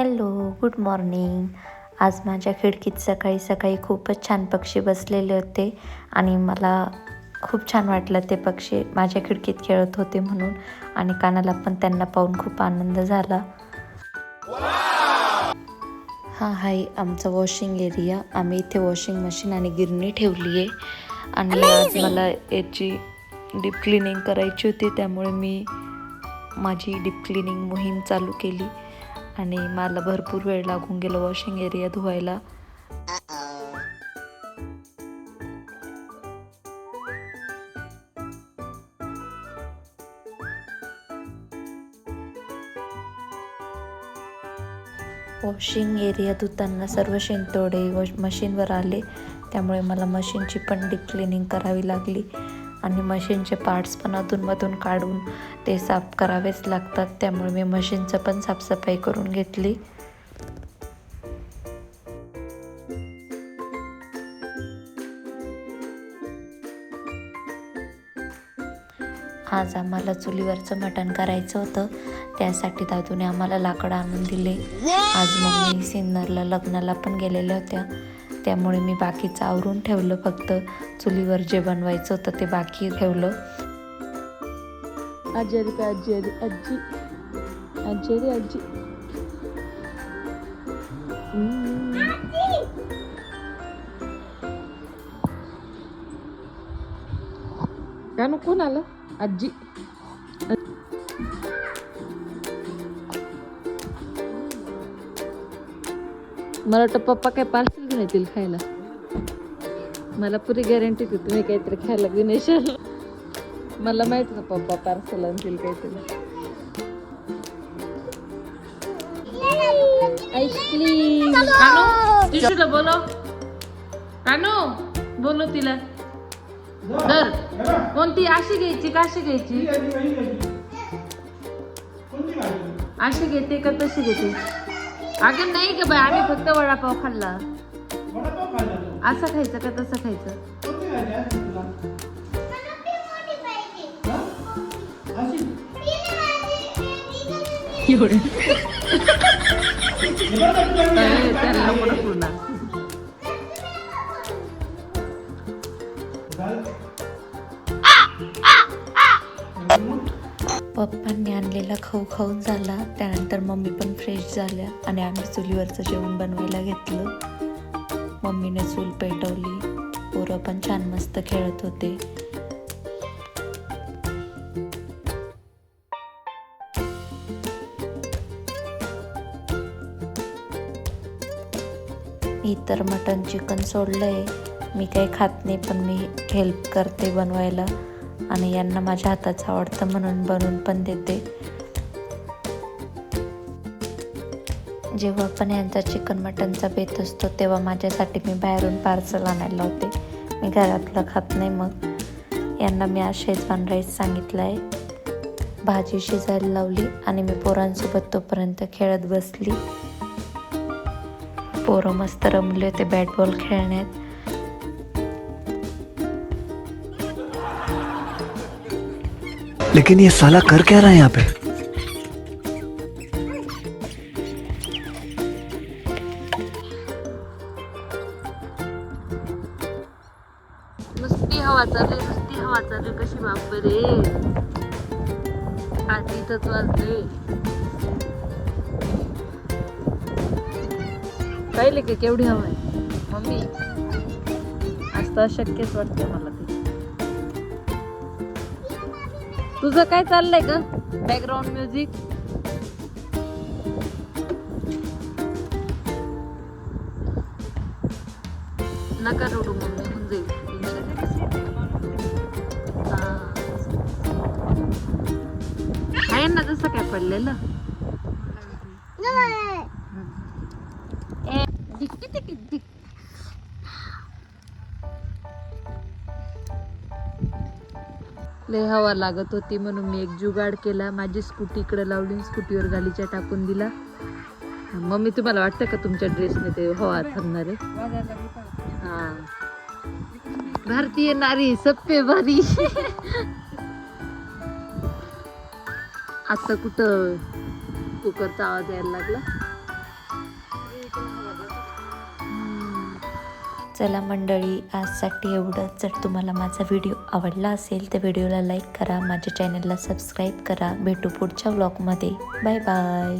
Hello good morning. आज माझ्या खिडकीत सकाळी सकाळी खूपच छान पक्षी बसलेले होते आणि मला खूप छान वाटलं ते पक्षी माझ्या खिडकीत खेळत होते म्हणून आणि कानाला पण त्यांना पाहून खूप आनंद झाला. हा हाय आमचा वॉशिंग एरिया. आम्ही इथे वॉशिंग मशीन आणि गिरणी ठेवली आहे. आणि आज मला याची डीप क्लिनिंग करायची होती त्यामुळे मी माझी डीप क्लिनिंग मोहीम चालू केली. आणि मला भरपूर वेळ लागून गेला वॉशिंग एरिया धुवायला. वॉशिंग एरिया धुताना सर्व शेणतोडे वॉश मशीनवर आले त्यामुळे मला मशीनची पण डीप क्लिनिंग करावी लागली. आणि मशीनचे पार्ट्स पण अधूनमधून काढून ते साफ करावेच लागतात. त्यामुळे मी मशीनचं पण साफसफाई करून घेतली. आज आम्हाला चुलीवरचं मटण करायचं होतं. त्यासाठी दादूने आम्हाला लाकडं आणून दिले. आज मम्मी सिन्नरला लग्नाला पण गेलेल्या होत्या. त्यामुळे मी बाकीचं आवरून ठेवलं. फक्त चुलीवर जे बनवायचं होतं ते बाकी ठेवलं. आजारी का आजी आजी. आजी आजी. हम्म. कानू कोण आलं? आजी. मला वाटतं पप्पा काय पार्सल घेऊन येतील खायला. मला पुरी गॅरंटी होती तुम्ही काहीतरी खायला घेऊन येशाल मला माहीत ना पप्पा पार्सल आणतील काहीतरी आईस्क्रीम कानू बोलो कानू बोलो तिला. धर. कोणती? अशी घ्यायची का अशी घ्यायची? अशी घेते का तशी घेते? अगं नाही का बाय आम्ही फक्त वडापाव खाल्ला. असं खायचं का तसं खायचं? एवढे. त्यांना पण पूर्ण पप्पांनी आणलेला खाऊ खाऊन झाला. त्यानंतर मम्मी पण फ्रेश झाल्या आणि आम्ही चुलीवरचं जेवण बनवायला घेतलं. मम्मीने चूल पेटवली. पोरं पण छान मस्त खेळत होते. मी तर मटन चिकन सोडलंय. मी काही खात नाही पण मी हेल्प करते बनवायला. आणि यांना माझ्या हाताचं आवडतं म्हणून बनवून पण देते. जेव्हा पण यांचा चिकन मटनचा बेत असतो तेव्हा माझ्यासाठी मी बाहेरून पार्सल आणायला लावते मी घरातलं खात नाही मग. यांना मी आज शेजवान राईस सांगितलं आहे भाजी शिजायला लावली आणि मी पोरांसोबत तोपर्यंत खेळत बसली. पोरं मस्त रमले होते बॅट बॉल खेळण्यात. लेकिन ये साला कर क्या रहा है यहाँ पे? नुसती हवा चालू नुसती हवा चालू कशी बाप रे? आधी इथंच वाजले पाहिले का केवढी हवा आहे? मम्मी आज तर अशक्यच वाटते मला. तुझं काय चाललंय का बॅकग्राऊंड म्युझिक नका रडू मम्मी होऊन जाईल. आहे ना तसं काय पडलेलं? ए, दिक्की लय हवा लागत होती म्हणून मी एक जुगाड केला. माझी स्कूटी इकडं लावली स्कूटीवर गालीच्या टाकून दिला. मम्मी तुम्हाला वाटतं का तुमच्या ड्रेसने ते हवा थांबणार आहे? हां. भारतीय नारी सप्पे भारी. आता कुठं कुकरचा आवाज यायला लागला? चला मंडळी आजसाठी एवढंच. जर तुम्हाला माझा व्हिडिओ आवडला असेल तर व्हिडिओला लाईक करा माझ्या चॅनलला सबस्क्राईब करा. भेटू पुढच्या व्लॉगमध्ये बाय बाय.